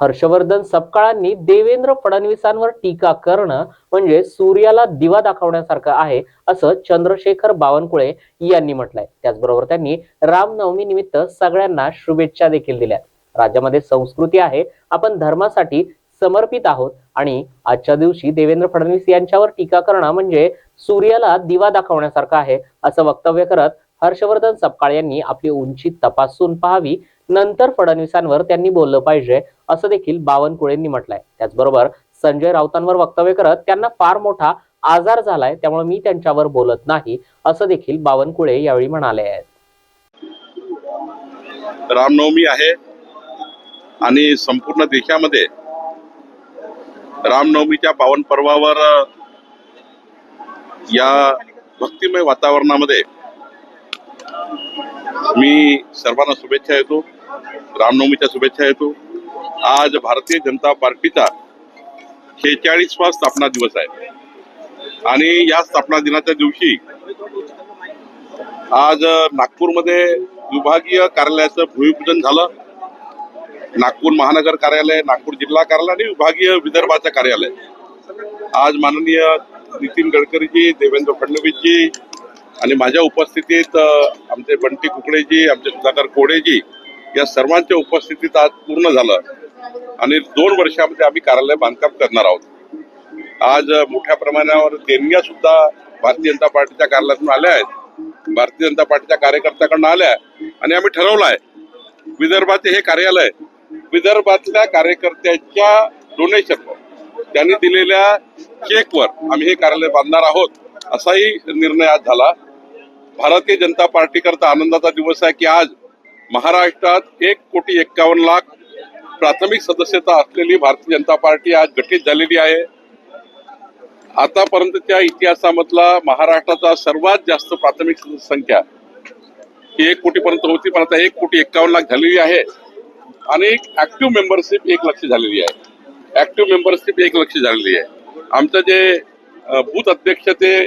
हर्षवर्धन सपकाळांनी देवेंद्र फडणवीसांवर टीका करणं म्हणजे सूर्याला दिवा दाखवण्यासारखं आहे असं चंद्रशेखर बावनकुळे यांनी म्हटलंय. त्याचबरोबर त्यांनी रामनवमी निमित्त सगळ्यांना शुभेच्छा देखील दिल्या. राज्यामध्ये संस्कृती आहे आपण धर्मासाठी समर्पित आहोत आणि आजच्या दिवशी देवेंद्र फडणवीस यांच्यावर टीका करणं म्हणजे सूर्याला दिवा दाखवण्यासारखं आहे असं वक्तव्य करत हर्षवर्धन सपकाळ यांनी आपली उंची तपासून पाहावी. नंतर फडणवीसांवर त्यांनी बोललं पाहिजे असं देखील बावनकुळेंनी म्हटलंय. त्याचबरोबर संजय राऊतांवर वक्तव्य करत त्यांना फार मोठा आजार झालाय त्यामुळे मी त्यांच्यावर बोलत नाही असं देखील बावनकुळे यावेळी म्हणाले आहेत. रामनवमी आहे आणि संपूर्ण देशामध्ये रामनवमीच्या पावन पर्वावर या भक्तिमय वातावरणामध्ये मी सर्वांना शुभेच्छा येतो रामनवमीच्या शुभेच्छा येतो आज भारतीय जनता पार्टीचा शेहेचाळीसवा स्थापना दिवस आहे. आणि या स्थापना दिनाच्या दिवशी आज नागपूरमध्ये विभागीय कार्यालयाचं भूमिपूजन झालं. नागपूर महानगर कार्यालय नागपूर जिल्हा कार्यालय आणि विभागीय विदर्भाचं कार्यालय. आज माननीय नितीन गडकरीजी देवेंद्र फडणवीसजी आणि माझ्या उपस्थितीत आमचे बंटी कुकडेजी आमचे सुधाकर कोडेजी या सर्वांच्या उपस्थितीत आज पूर्ण झालं. आणि दोन वर्षामध्ये आम्ही कार्यालय बांधकाम करणार आहोत. आज मोठ्या प्रमाणावर देणग्या सुद्धा भारतीय जनता पार्टीच्या कार्यालयातून आल्या आहेत. भारतीय जनता पार्टीच्या कार्यकर्त्याकडनं आल्या आणि आम्ही ठरवलं आहे विदर्भाचे हे कार्यालय विदर्भातल्या कार्यकर्त्याच्या डोनेशन त्यांनी दिलेल्या चेकवर आम्ही हे कार्यालय बांधणार आहोत असाही निर्णय आज झाला. भारतीय जनता पार्टी करता आनंदाचा दिवस आहे की आज महाराष्ट्रात एक कोटी एक्कावन्न लाख प्राथमिक सदस्यता असलेली भारतीय जनता पार्टी आज गठीत झालेली आहे. आतापर्यंतच्या इतिहासामधला महाराष्ट्राचा सर्वात जास्त प्राथमिक संख्या ही एक कोटीपर्यंत होती पण आता एक कोटी एक्कावन्न लाख झालेली आहे. आणि ऍक्टिव्ह मेंबरशिप एक लक्ष झालेली आहे. ऍक्टिव्ह मेंबरशिप एक लक्ष झालेली आहे. आमचं जे बूथ अध्यक्ष ते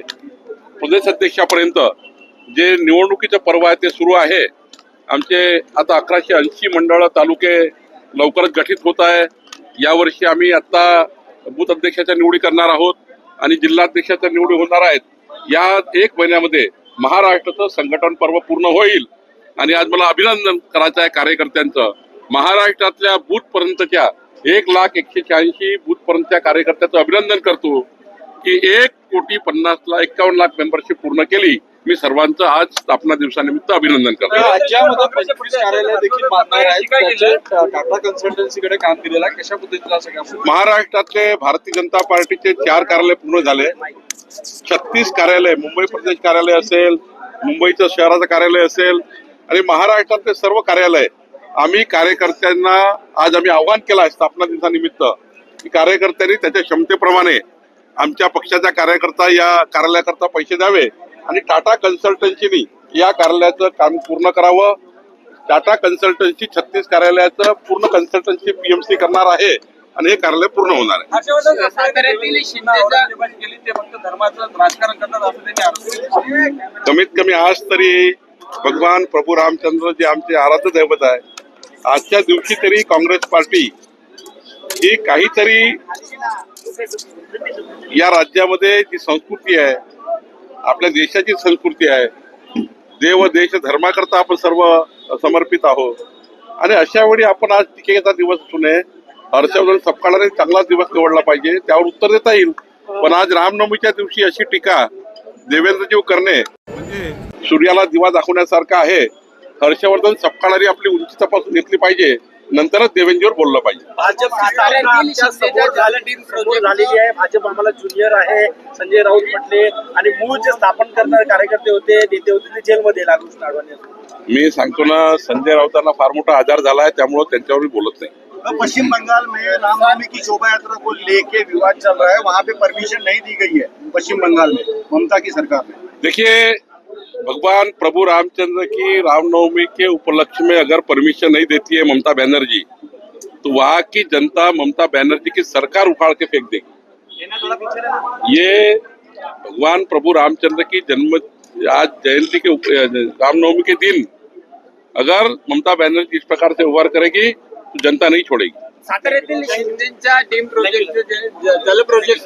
प्रदेश अध्यक्षापर्यंत जे निवडणुकीचं पर्व आहे ते सुरू आहे. आमचे आता अकराशे ऐंशी मंडळ तालुके लवकरच गठीत होत आहे. यावर्षी आम्ही आता बूथ अध्यक्षाच्या निवडी करणार आहोत आणि जिल्हाध्यक्षाच्या निवडी होणार आहेत. या एक महिन्यामध्ये महाराष्ट्राचं संघटन पर्व पूर्ण होईल. आणि आज मला अभिनंदन करायचं आहे कार्यकर्त्यांचं. महाराष्ट्रातल्या बूथ पर्यंतच्या एक लाख एकशे शहाऐंशी बूथपर्यंतच्या कार्यकर्त्याचं अभिनंदन करतो की एक कोटी पन्नास लाख एक्कावन्न लाख मेंबरशिप पूर्ण केली. मी सर्वांचं आज स्थापना दिवसानिमित्त अभिनंदन करतो? महाराष्ट्रातले भारतीय जनता पार्टीचे चार कार्यालय पूर्ण झाले. छत्तीस कार्यालय मुंबई प्रदेश कार्यालय असेल मुंबईचं शहराचं कार्यालय असेल आणि महाराष्ट्रातले सर्व कार्यालय. आम्ही कार्यकर्त्यांना आज आम्ही आव्हान केलं आहे स्थापना दिवसानिमित्त. की कार्यकर्त्यांनी त्याच्या क्षमतेप्रमाणे आमच्या पक्षाच्या कार्यकर्ता या कार्यालयाकरता पैसे द्यावे आणि टाटा कन्सल्टन्सीनी या कार्यालयाचं काम पूर्ण करावं टाटा कन्सल्टन्सी छत्तीस कार्यालयाचं पूर्ण कन्सल्टन्सी पीएमसी करणार आहे आणि हे कार्यालय पूर्ण होणार आहे. कमीत कमी आज तरी भगवान प्रभू रामचंद्र जे आमचे आराध्य दैवत आहे आजच्या दिवशी तरी काँग्रेस पार्टी ही काहीतरी या राज्यामध्ये जी संस्कृती आहे आपल्या देशाची संस्कृती आहे देव देश धर्माकरता आपण सर्व समर्पित आहोत. आणि अशा वेळी आपण आज टीकेचा दिवस असू नये. हर्षवर्धन सपकाळाने चांगला दिवस निवडला पाहिजे. त्यावर उत्तर देता येईल. पण आज रामनवमीच्या दिवशी अशी टीका देवेंद्रजीव करणे म्हणजे सूर्याला दिवा दाखवण्यासारखा आहे. हर्षवर्धन सपकाळाने आपली उंची तपासून घेतली पाहिजे. नंतरच देवेंद्रजीवर बोललं पाहिजे. भाजप झालेली आहे. भाजप आम्हाला ज्युनियर आहे. संजय राऊत म्हटले आणि मूळ जे स्थापन करणारे कार्यकर्ते होते नेते होते ते जेलमध्ये लागू अडवाणी मी सांगतो ना संजय राऊतांना फार मोठा आजार झाला आहे त्यामुळे त्यांच्यावर मी बोलत नाही. पश्चिम बंगाल में रामनवमी की शोभा यात्रा को लेके विवाद चल रहा है. वहाँ पे परमिशन नहीं दी गई है पश्चिम बंगाल में ममता की सरकार ने देखिए भगवान प्रभु रामचंद्र की रामनवमी के उपलक्ष्य में अगर परमिशन नहीं देती है ममता बनर्जी तो वहाँ की जनता ममता बनर्जी की सरकार उखाड़ के फेंक देगी। ये भगवान प्रभु रामचंद्र की जन्म, आज जयंती के रामनवमी के दिन अगर ममता बनर्जी इस प्रकार से व्यवहार करेगी तो जनता नहीं छोड़ेगी। जल प्रोजेक्ट